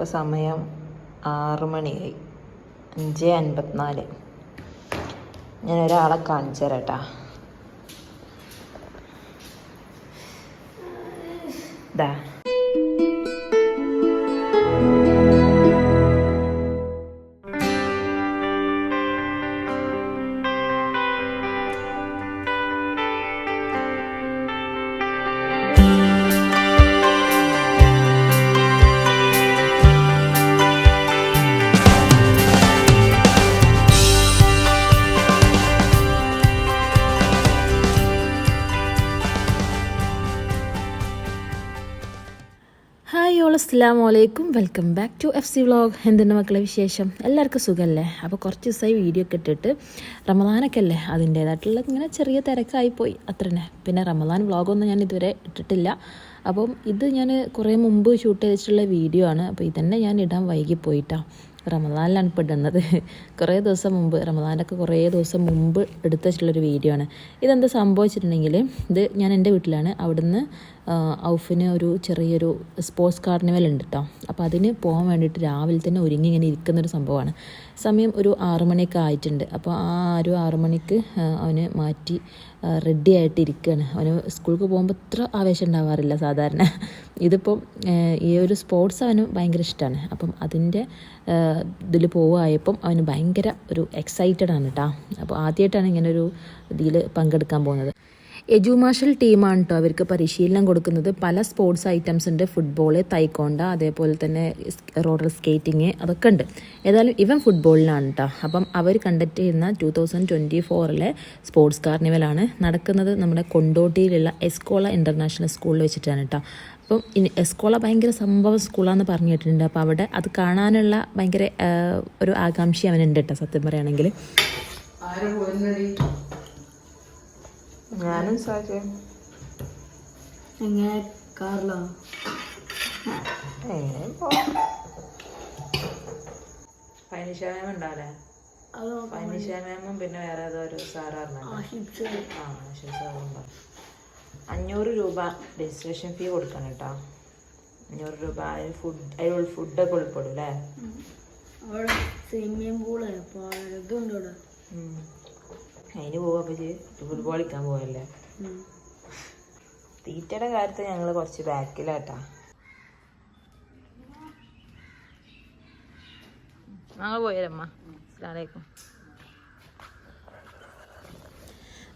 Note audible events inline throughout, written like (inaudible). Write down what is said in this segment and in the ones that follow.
ഇപ്പോൾ സമയം ആറ് മണിയായി. അഞ്ച് അൻപത്തിനാല്. ഞാൻ ഒരാളെ കാണിച്ചു തരാം കേട്ടാ ദാ ഹായ് അസ്സാം വലൈക്കും welcome back to F C vlog എന്തുണ്ട് മക്കളെ വിശേഷം? എല്ലാവർക്കും സുഖമല്ലേ അപ്പോൾ കുറച്ച് ദിവസമായി വീഡിയോ ഒക്കെ ഇട്ടിട്ട് റമദാനൊക്കെ അല്ലേ? അതിന്റേതായിട്ടുള്ള ഇങ്ങനെ ചെറിയ തിരക്കായിപ്പോയി. അത്ര തന്നെ. പിന്നെ റമദാൻ വ്ളോഗൊന്നും ഞാൻ ഇതുവരെ ഇട്ടിട്ടില്ല. അപ്പം ഇത് ഞാൻ കുറേ മുമ്പ് ഷൂട്ട് ചെയ്തിട്ടുള്ള വീഡിയോ ആണ്. അപ്പോൾ ഇതന്നെ ഞാൻ ഇടാൻ വൈകി പോയിട്ടാണ് റമദാനിലാണ് ഇപ്പോൾ ഇടുന്നത്. കുറേ ദിവസം മുമ്പ് റമദാനൊക്കെ കുറേ ദിവസം മുമ്പ് എടുത്തുവെച്ചിട്ടുള്ളൊരു വീഡിയോ ആണ്. ഇതെന്താ സംഭവിച്ചിട്ടുണ്ടെങ്കിൽ ഇത് ഞാൻ എന്റെ വീട്ടിലാണ്. അവിടുന്ന് ഔഫിന് ഒരു ചെറിയൊരു സ്പോർട്സ് കാർണിവൽ ഉണ്ട് കേട്ടോ അപ്പോൾ അതിന് പോകാൻ വേണ്ടിയിട്ട് രാവിലെ തന്നെ ഒരുങ്ങി ഇങ്ങനെ ഇരിക്കുന്നൊരു സംഭവമാണ്. സമയം ഒരു ആറു മണിയൊക്കെ ആയിട്ടുണ്ട്. അപ്പോൾ ആ ഒരു ആറു മണിക്ക് അവന് മാറ്റി റെഡി ആയിട്ട് ഇരിക്കുകയാണ് അവന് സ്കൂൾക്ക് പോകുമ്പോൾ ഇത്ര ആവേശം ഉണ്ടാവാറില്ല സാധാരണ. ഇതിപ്പം ഈ ഒരു സ്പോർട്സ് അവന് ഭയങ്കര ഇഷ്ടമാണ് അപ്പം അതിന്റെ ഇതിൽ പോവുകയായപ്പം അവന് ഭയങ്കര ഒരു എക്സൈറ്റഡ് ആണ് കേട്ടോ അപ്പോൾ ആദ്യമായിട്ടാണ് ഇങ്ങനെ ഒരു ഇതിൽ പങ്കെടുക്കാൻ പോകുന്നത്. എജുമാഷൽ ടീമാണ് കേട്ടോ അവർക്ക് പരിശീലനം കൊടുക്കുന്നത്. പല സ്പോർട്സ് ഐറ്റംസ് ഉണ്ട്. ഫുട്ബോൾ തൈക്കോണ്ട അതേപോലെ തന്നെ റോഡർ സ്കേറ്റിങ് അതൊക്കെ ഉണ്ട്. ഏതായാലും ഇവൻ ഫുട്ബോളിലാണ് കേട്ടോ അപ്പം അവർ കണ്ടക്ട് ചെയ്യുന്ന ടു തൗസൻഡ് ട്വന്റി ഫോറിലെ സ്പോർട്സ് കാർണിവലാണ് നടക്കുന്നത് നമ്മുടെ കൊണ്ടോട്ടിയിലുള്ള എസ്കോള ഇന്റർനാഷണൽ സ്കൂളിൽ വെച്ചിട്ടാണ് കേട്ടോ അപ്പം ഇനി എസ്കോള ഭയങ്കര സംഭവ സ്കൂളാന്ന് പറഞ്ഞു കേട്ടിട്ടുണ്ട് അപ്പോൾ അവിടെ അത് കാണാനുള്ള ഭയങ്കര ഒരു ആകാംക്ഷ അവനുണ്ട് കേട്ടോ സത്യം പറയുകയാണെങ്കിൽ. ഞാനും സാജയും എങ്ങനെ കാറിലോ? എങ്ങനെ ഉണ്ടാവില്ലേ? പിന്നെ വേറെ ഏതോ ഒരു അഞ്ഞൂറ് രൂപ രജിസ്ട്രേഷൻ ഫീ കൊടുക്കണം കേട്ടോ. അഞ്ഞൂറ് രൂപ. അതിന് ഫുഡ് ഒക്കെ ഫുഡൊക്കെ ഉൾപ്പെടും അല്ലേ? അവിടെ സ്വിമ്മിങ് പൂൾ ഇതുണ്ട്. അതിന് പോവാ അപ്പൊ ഫുട്ബോൾ കളിക്കാൻ പോവല്ലേ. തീറ്റയുടെ കാര്യത്തിൽ ഞങ്ങൾ കുറച്ച് ബാക്കിലാട്ടാ. ഞങ്ങൾ പോയരമ്മ. അസ്സലാമലൈക്കും.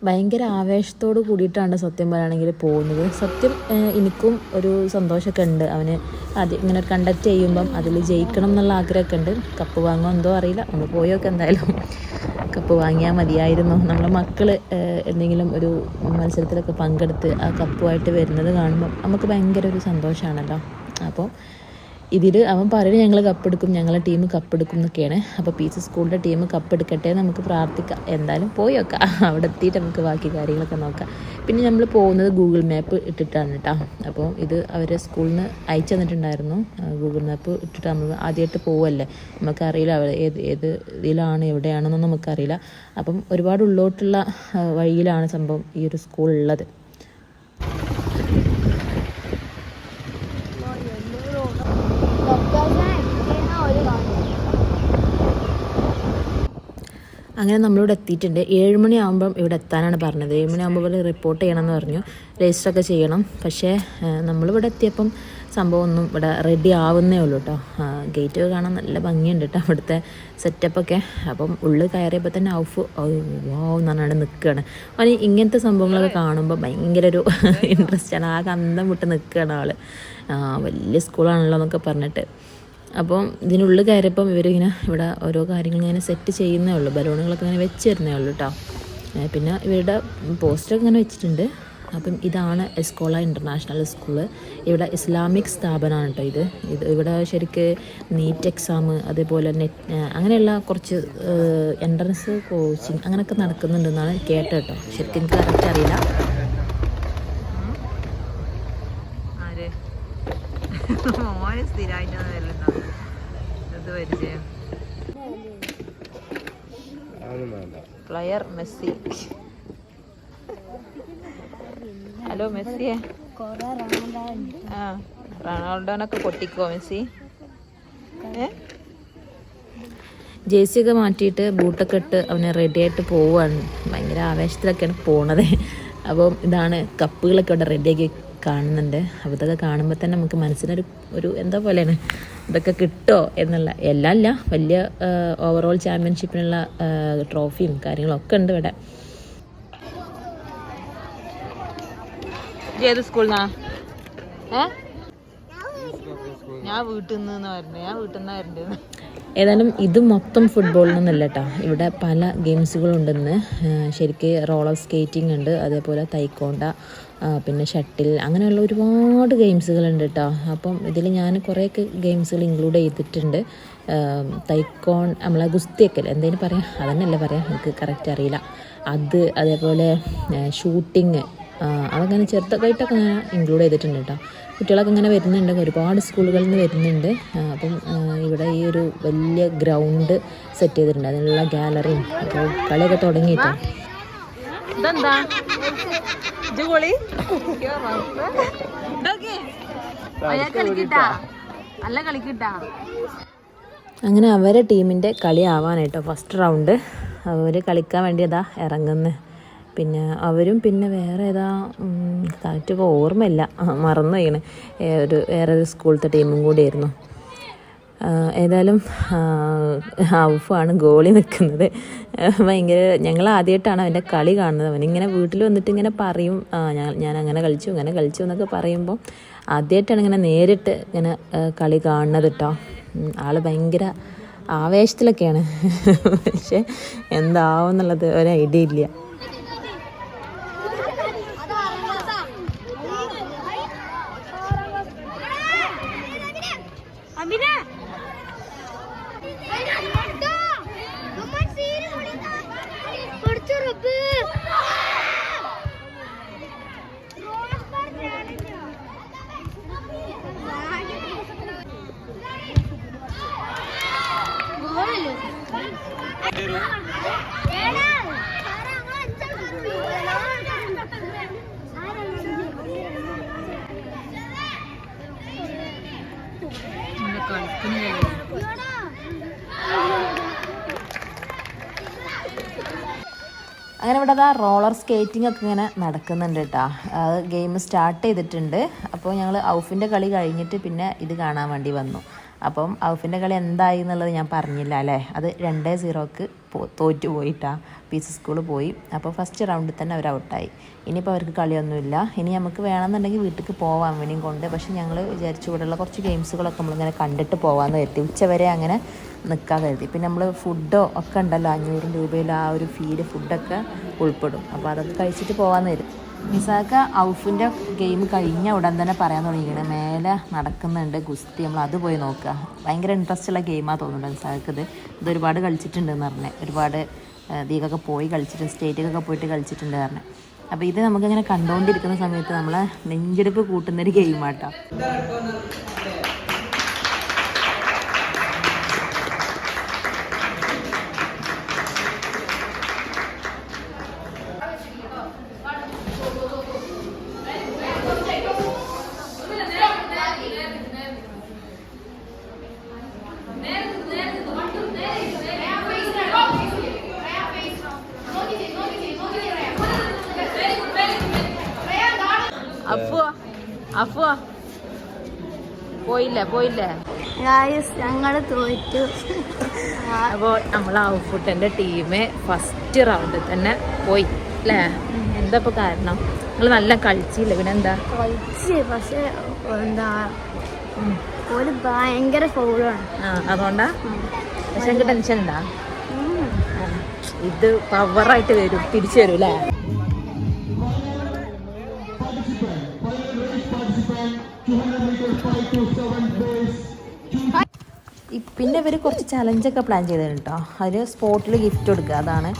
ഭയങ്കര ആവേശത്തോട് കൂടിയിട്ടാണ് സത്യം പറയുകയാണെങ്കിൽ പോകുന്നത്. സത്യം എനിക്കും ഒരു സന്തോഷമൊക്കെ ഉണ്ട്. അവന് ആദ്യം ഇങ്ങനെ കണ്ടക്ട് ചെയ്യുമ്പം അതിൽ ജയിക്കണം എന്നുള്ള ആഗ്രഹമൊക്കെ ഉണ്ട്. കപ്പ് വാങ്ങുമോ എന്തോ അറിയില്ല. ഒന്ന് പോയൊക്കെ എന്തായാലും. കപ്പ് വാങ്ങിയാൽ മതിയായിരുന്നു. നമ്മളെ മക്കൾ എന്തെങ്കിലും ഒരു മത്സരത്തിലൊക്കെ പങ്കെടുത്ത് ആ കപ്പുമായിട്ട് വരുന്നത് കാണുമ്പോൾ നമുക്ക് ഭയങ്കര ഒരു സന്തോഷമാണല്ലോ അപ്പോൾ ഇതിൽ അവൻ പറയുന്നത് ഞങ്ങൾ കപ്പെടുക്കും ഞങ്ങളെ ടീം കപ്പെടുക്കും എന്നൊക്കെയാണ്. അപ്പോൾ പി സി സ്കൂളിന്റെ ടീം കപ്പെടുക്കട്ടെ നമുക്ക് പ്രാർത്ഥിക്കാം. എന്തായാലും പോയി നോക്കാം. (laughs) അവിടെ എത്തിയിട്ട് നമുക്ക് ബാക്കി കാര്യങ്ങളൊക്കെ നോക്കാം. പിന്നെ നമ്മൾ പോകുന്നത് ഗൂഗിൾ മാപ്പ് ഇട്ടിട്ടാണ് കേട്ടോ. അപ്പോൾ ഇത് അവരെ സ്കൂളിൽ നിന്ന് അയച്ചു തന്നിട്ടുണ്ടായിരുന്നു. ഗൂഗിൾ മാപ്പ് ഇട്ടിട്ട് നമ്മൾ ആദ്യമായിട്ട് പോവല്ലേ? നമുക്കറിയില്ല അവർ ഏത് ഏത് ഇതിലാണ് എവിടെയാണെന്നൊന്നും നമുക്കറിയില്ല. അപ്പം ഒരുപാട് ഉള്ളോട്ടുള്ള വഴിയിലാണ് സംഭവം ഈ ഒരു സ്കൂൾ ഉള്ളത്. അങ്ങനെ നമ്മളിവിടെ എത്തിയിട്ടുണ്ട്. ഏഴ് മണിയാകുമ്പം ഇവിടെ എത്താനാണ് പറഞ്ഞത്. ഏഴ് മണിയാകുമ്പോൾ ഇവിടെ റിപ്പോർട്ട് ചെയ്യണമെന്ന് പറഞ്ഞു. രജിസ്റ്റർ ഒക്കെ ചെയ്യണം. പക്ഷേ ആ, നമ്മളിവിടെ എത്തിയപ്പം സംഭവം ഒന്നും ഇവിടെ റെഡി ആവുന്നേ ഉള്ളൂ കേട്ടോ ഗേറ്റ് കാണാൻ നല്ല ഭംഗിയുണ്ട് കേട്ടോ അവിടുത്തെ സെറ്റപ്പൊക്കെ അപ്പം ഉള്ളിൽ കയറിയപ്പോൾ തന്നെ ഔഫ് വാവ് എന്ന് പറഞ്ഞാണ്ട് നിൽക്കുകയാണ് അവന് ഇങ്ങനത്തെ സംഭവങ്ങളൊക്കെ കാണുമ്പോൾ ഭയങ്കര ഒരു ഇൻട്രസ്റ്റ് (laughs) ആണ് കന്തം വിട്ട് നിൽക്കുകയാണ് ആൾ വലിയ സ്കൂളാണല്ലോ എന്നൊക്കെ പറഞ്ഞിട്ട്. അപ്പം ഇതിനുള്ളിൽ കയറിയപ്പം ഇവരിങ്ങനെ ഇവിടെ ഓരോ കാര്യങ്ങൾ ഇങ്ങനെ സെറ്റ് ചെയ്യുന്നേ ഉള്ളൂ. ബലൂണുകളൊക്കെ ഇങ്ങനെ വെച്ച് തരുന്നേ ഉള്ളൂ കേട്ടോ പിന്നെ ഇവരുടെ പോസ്റ്റർ ഇങ്ങനെ വെച്ചിട്ടുണ്ട്. അപ്പം ഇതാണ് എസ്കോള ഇന്റർനാഷണൽ സ്കൂൾ ഇവിടെ ഇസ്ലാമിക് സ്ഥാപനമാണ് കേട്ടോ ഇത്. ഇത് ഇവിടെ ശരിക്ക് നീറ്റ് എക്സാം അതേപോലെ നെറ്റ് അങ്ങനെയുള്ള കുറച്ച് എൻട്രൻസ് കോച്ചിങ് അങ്ങനെയൊക്കെ നടക്കുന്നുണ്ടെന്നാണ് കേട്ടോ ശരിക്കും എനിക്ക് കറക്റ്റ് അറിയില്ല. മെസ്സി. ഹലോ മെസ്സിയെ. ആ റൊണാൾഡോനൊക്കെ പൊട്ടിക്കോ മെസ്സി? ജേഴ്സി ഒക്കെ മാറ്റിയിട്ട് ബൂട്ടൊക്കെ ഇട്ട് അവനെ റെഡി ആയിട്ട് പോവുകയാണ്. ഭയങ്കര ആവേശത്തിലൊക്കെയാണ് പോണത്. അപ്പം ഇതാണ് കപ്പുകളൊക്കെ അവിടെ റെഡിയാക്കി കാണുന്നുണ്ട്. അപ്പോൾ ഇതൊക്കെ കാണുമ്പോൾ തന്നെ നമുക്ക് മനസ്സിനൊരു ഒരു എന്താ പോലെയാണ് ഇതൊക്കെ കിട്ടുമോ എന്നുള്ള എല്ലാം അല്ല വലിയ ഓവറോൾ ചാമ്പ്യൻഷിപ്പിനുള്ള ട്രോഫിയും കാര്യങ്ങളൊക്കെ ഉണ്ട് ഇവിടെ. ഏത് സ്കൂളിനാ ഏ? ഞാൻ വീട്ടിൽ നിന്ന് പറഞ്ഞു ഞാൻ വീട്ടിൽ നിന്നായിരുന്നു ഏതായാലും ഇത് മൊത്തം ഫുട്ബോളിൽ നിന്നല്ല കേട്ടോ ഇവിടെ പല ഗെയിംസുകളുണ്ടെന്ന് ശരിക്ക് റോളർ സ്കേറ്റിംഗ് ഉണ്ട് അതേപോലെ തൈക്കോണ്ട പിന്നെ ഷട്ടിൽ അങ്ങനെയുള്ള ഒരുപാട് ഗെയിംസുകളുണ്ട് കേട്ടോ അപ്പം ഇതിൽ ഞാൻ കുറേയൊക്കെ ഗെയിംസുകൾ ഇൻക്ലൂഡ് ചെയ്തിട്ടുണ്ട്. തൈക്കോൺ നമ്മളെ ഗുസ്തിയൊക്കെ എന്തെങ്കിലും പറയാം? അതന്നെയല്ലേ പറയാം? എനിക്ക് കറക്റ്റ് അറിയില്ല. അത് അതേപോലെ ഷൂട്ടിങ് അതങ്ങനെ ചെറുതായിട്ടൊക്കെ ഞാൻ ഇൻക്ലൂഡ് ചെയ്തിട്ടുണ്ട് കേട്ടോ കുട്ടികളൊക്കെ ഇങ്ങനെ വരുന്നുണ്ട്. ഒരുപാട് സ്കൂളുകളിൽ നിന്ന് വരുന്നുണ്ട്. അപ്പം ഇവിടെ ഈ ഒരു വലിയ ഗ്രൗണ്ട് സെറ്റ് ചെയ്തിട്ടുണ്ട്. അതിനുള്ള ഗാലറിയും അപ്പോൾ കളിയൊക്കെ തുടങ്ങിയിട്ടാണ് ഇതെന്താ? നല്ല കളിക്കിട്ടാ. അങ്ങനെ അവരെ ടീമിന്റെ കളി ആവാനായിട്ടോ ഫസ്റ്റ് റൗണ്ട് അവർ കളിക്കാൻ വേണ്ടി അതാ ഇറങ്ങുന്നത് പിന്നെ അവരും പിന്നെ വേറെ ഏതാ താറ്റിപ്പോൾ ഓർമ്മയില്ല. മറന്നു ഒരു വേറെ ഒരു സ്കൂളത്തെ ടീമും കൂടിയായിരുന്നു. ഏതായാലും ഔഫാണ് ഗോളി നിൽക്കുന്നത്. ഭയങ്കര ഞങ്ങൾ ആദ്യമായിട്ടാണ് അവന്റെ കളി കാണുന്നത്. അവനിങ്ങനെ വീട്ടിൽ വന്നിട്ട് ഇങ്ങനെ പറയും. ഞാൻ ഞാൻ അങ്ങനെ കളിച്ചു അങ്ങനെ കളിച്ചു എന്നൊക്കെ പറയുമ്പോൾ ആദ്യമായിട്ടാണ് ഇങ്ങനെ നേരിട്ട് ഇങ്ങനെ കളി കാണുന്നത് കേട്ടോ ആൾ ഭയങ്കര ആവേശത്തിലൊക്കെയാണ്. (laughs) പക്ഷെ എന്താവും എന്നുള്ളത് ഒരു ഐഡിയ ഇല്ല. അങ്ങനെ ഇവിടെ അതാ റോളർ സ്കേറ്റിംഗ് ഒക്കെ ഇങ്ങനെ നടക്കുന്നുണ്ട് കേട്ടോ അത് ഗെയിം സ്റ്റാർട്ട് ചെയ്തിട്ടുണ്ട്. അപ്പോൾ ഞങ്ങൾ ഔഫിന്റെ കളി കഴിഞ്ഞിട്ട് പിന്നെ ഇത് കാണാൻ വേണ്ടി വന്നു. അപ്പം ഔഫിന്റെ കളി എന്തായി എന്നുള്ളത് ഞാൻ പറഞ്ഞില്ല അല്ലേ? അത് രണ്ടേ സീറോക്ക് തോറ്റു പോയിട്ടാ. പീസ് സ്കൂൾ പോയി. അപ്പോൾ ഫസ്റ്റ് റൗണ്ടിൽ തന്നെ അവർ ഔട്ടായി ഇനിയിപ്പോൾ അവർക്ക് കളിയൊന്നുമില്ല. ഇനി നമുക്ക് വേണമെന്നുണ്ടെങ്കിൽ വീട്ടിലേക്ക് പോവാം ഇനിയും കൊണ്ട്. പക്ഷെ ഞങ്ങൾ വിചാരിച്ചു ഇവിടെയുള്ള കുറച്ച് ഗെയിംസുകളൊക്കെ നമ്മളിങ്ങനെ കണ്ടിട്ട് പോകാമെന്ന് കരുതി. ഉച്ചവരെ അങ്ങനെ നിൽക്കാൻ കരുതി. പിന്നെ നമ്മൾ ഫുഡോ ഒക്കെ ഉണ്ടല്ലോ അഞ്ഞൂറ് രൂപയിൽ ആ ഒരു ഫീൽ ഫുഡൊക്കെ ഉൾപ്പെടും. അപ്പോൾ അതൊക്കെ കഴിച്ചിട്ട് പോകാമെന്ന് കരുതി. നിസാക്ക ഔഫിന്റെ ഗെയിം കഴിഞ്ഞ ഉടൻ തന്നെ പറയാൻ തുടങ്ങിയത് മേലെ നടക്കുന്നുണ്ട് ഗുസ്തി. നമ്മൾ അത് പോയി നോക്കുക. ഭയങ്കര ഇൻട്രസ്റ്റ് ഉള്ള ഗെയിമാണ് തോന്നുന്നുണ്ട് നിസാക്ക് ഇത്. ഇത് ഒരുപാട് കളിച്ചിട്ടുണ്ടെന്ന് പറഞ്ഞ്. ഒരുപാട് ദീകൊക്കെ പോയി കളിച്ചിട്ട് സ്റ്റേറ്റിലൊക്കെ പോയിട്ട് കളിച്ചിട്ടുണ്ട് പറഞ്ഞ്. അപ്പോൾ ഇത് നമുക്കിങ്ങനെ കണ്ടുകൊണ്ടിരിക്കുന്ന സമയത്ത് നമ്മളെ നെഞ്ചെടുപ്പ് കൂട്ടുന്നൊരു ഗെയിമാട്ടോ പോയില്ലേ പോയില്ലേ? ഞങ്ങൾ തോറ്റു. അപ്പോൾ നമ്മൾ ഔട്ട്ഫുട്ടിന്റെ ടീം ഫസ്റ്റ് റൗണ്ടിൽ തന്നെ പോയി അല്ലേ എന്താ ഇപ്പോൾ കാരണം? നിങ്ങൾ നല്ല കളിച്ചില്ല പിന്നെ എന്താ കളിച്ച് പക്ഷെ എന്താ ഒരു ഭയങ്കര ഫൗളാണ് ആ അതുകൊണ്ടാ? പക്ഷെ എനിക്ക് ടെൻഷൻ ഉണ്ടാ ഇത് പവറായിട്ട് വരും തിരിച്ചു വരും അല്ലേ ഈ പിന്നെ ഇവർ കുറച്ച് ചലഞ്ചൊക്കെ പ്ലാൻ ചെയ്തിട്ടുണ്ട് കേട്ടോ അതിൽ സ്പോട്ടിൽ ഗിഫ്റ്റ് കൊടുക്കുക അതാണ്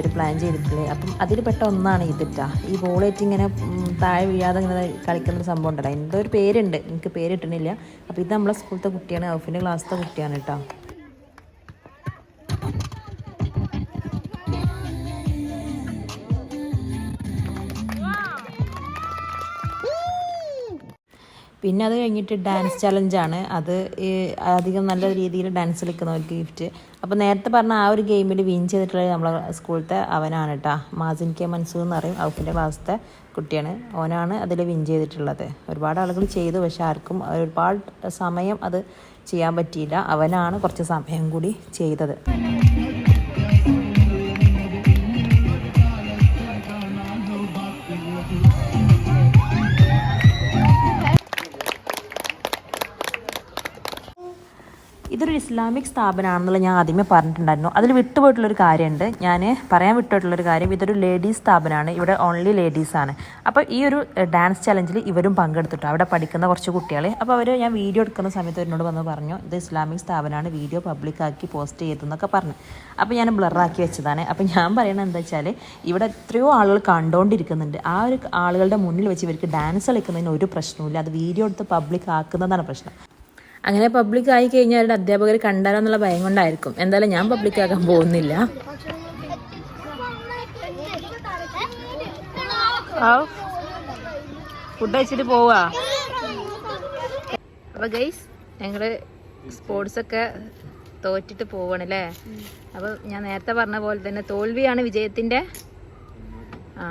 ഒരു പ്ലാൻ ചെയ്തിട്ടുള്ളത്. അപ്പം അതിൽ പെട്ട ഒന്നാണ് ഇതിട്ടാ ഈ ബോളേറ്റ് ഇങ്ങനെ താഴെ വീഴാതെ ഇങ്ങനെ കളിക്കുന്ന ഒരു സംഭവം ഉണ്ടല്ലോ. എന്തോ ഒരു പേരുണ്ട്. എനിക്ക് പേര് കിട്ടണില്ല അപ്പോൾ ഇത് നമ്മളെ സ്കൂളത്തെ കുട്ടിയാണ് ഔഫിന്റെ ക്ലാസ്സിലത്തെ കുട്ടിയാണ് കേട്ടോ പിന്നെ അത് കഴിഞ്ഞിട്ട് ഡാൻസ് ചലഞ്ചാണ് അത് അധികം നല്ല രീതിയിൽ ഡാൻസ് കളിക്കുന്നവർക്ക് ഗിഫ്റ്റ് അപ്പോൾ നേരത്തെ പറഞ്ഞ ആ ഒരു ഗെയിമിൽ വിൻ ചെയ്തിട്ടുള്ളത് നമ്മളെ സ്കൂളത്തെ അവനാണ് കേട്ടോ മാസിൻ കെ മൻസൂർ എന്ന് പറയും. ഔഫിന്റെ ക്ലാസ്സിലത്തെ കുട്ടിയാണ്. ഓനാണ് അതിൽ വിൻ ചെയ്തിട്ടുള്ളത്. ഒരുപാട് ആളുകൾ ചെയ്തു. പക്ഷെ ആർക്കും ഒരുപാട് സമയം അത് ചെയ്യാൻ പറ്റിയില്ല. അവനാണ് കുറച്ച് സമയം കൂടി ചെയ്തത്. ഇസ്ലാമിക് സ്ഥാപനമാണെന്നുള്ള ഞാൻ ആദ്യമേ പറഞ്ഞിട്ടുണ്ടായിരുന്നു. അതിൽ വിട്ടുപോയിട്ടുള്ളൊരു കാര്യമുണ്ട്. ഞാൻ പറയാൻ വിട്ടുപോയിട്ടുള്ളൊരു കാര്യം ഇതൊരു ലേഡീസ് സ്ഥാപനമാണ്. ഇവിടെ ഓൺലി ലേഡീസാണ് അപ്പോൾ ഈ ഒരു ഡാൻസ് ചലഞ്ചിൽ ഇവരും പങ്കെടുത്തിട്ടു. അവിടെ പഠിക്കുന്ന കുറച്ച് കുട്ടികളെ. അപ്പോൾ അവർ ഞാൻ വീഡിയോ എടുക്കുന്ന സമയത്ത് എന്നോട് വന്ന് പറഞ്ഞു ഇത് ഇസ്ലാമിക് സ്ഥാപനമാണ്. വീഡിയോ പബ്ലിക്കാക്കി പോസ്റ്റ് ചെയ്തെന്നൊക്കെ പറഞ്ഞു. അപ്പോൾ ഞാൻ ബ്ലറാക്കി വെച്ചതാണ്. അപ്പോൾ ഞാൻ പറയണത് എന്താ വെച്ചാൽ ഇവിടെ എത്രയോ ആളുകൾ കണ്ടുകൊണ്ടിരിക്കുന്നുണ്ട് ആ ഒരു ആളുകളുടെ മുന്നിൽ വെച്ച് ഇവർക്ക് ഡാൻസ് കളിക്കുന്നതിന് ഒരു പ്രശ്നവുമില്ല. അത് വീഡിയോ എടുത്ത് പബ്ലിക് ആക്കുന്നതാണ് പ്രശ്നം. അങ്ങനെ പബ്ലിക് ആയി കഴിഞ്ഞാൽ അവരുടെ അധ്യാപകർ കണ്ടാലോ എന്നുള്ള ഭയം കൊണ്ടായിരിക്കും. എന്തായാലും ഞാൻ പബ്ലിക് ആക്കാൻ പോകുന്നില്ല. ഫുഡ് കഴിച്ചിട്ട് പോവാ. അപ്പൊ ഗൈസ് ഞങ്ങൾ സ്പോർട്സ് ഒക്കെ തോറ്റിട്ട് പോവാണ് അല്ലേ അപ്പൊ ഞാൻ നേരത്തെ പറഞ്ഞ പോലെ തന്നെ തോൽവിയാണ് വിജയത്തിന്റെ. ആ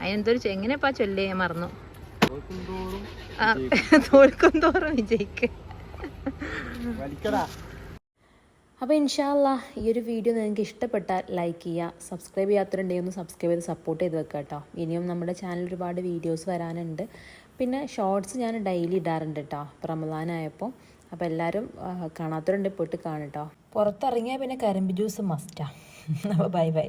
അതിനെന്തൊരു എങ്ങനെയപ്പാ ചൊല്ലി ഞാൻ മറന്നു. തോൽക്കും തോറും വിജയിക്ക്. അപ്പോൾ ഇൻഷാല്ല ഈ ഒരു വീഡിയോ നിങ്ങൾക്ക് ഇഷ്ടപ്പെട്ടാൽ ലൈക്ക് ചെയ്യുക സബ്സ്ക്രൈബ് ചെയ്യാത്തവരുണ്ടെങ്കിൽ ഒന്ന് സബ്സ്ക്രൈബ് ചെയ്ത് സപ്പോർട്ട് ചെയ്ത് വെക്കുക കേട്ടോ. ഇനിയും നമ്മുടെ ചാനൽ ഒരുപാട് വീഡിയോസ് വരാനുണ്ട്. പിന്നെ ഷോർട്സ് ഞാൻ ഡെയിലി ഇടാറുണ്ട് കേട്ടോ പ്രമദാനായപ്പോൾ അപ്പോൾ എല്ലാവരും കാണാത്തവരുണ്ട് പോയിട്ട് കാണും പുറത്തിറങ്ങിയാൽ പിന്നെ കരിമ്പ് ജ്യൂസ് മസ്റ്റാണ് അപ്പോൾ ബൈ ബൈ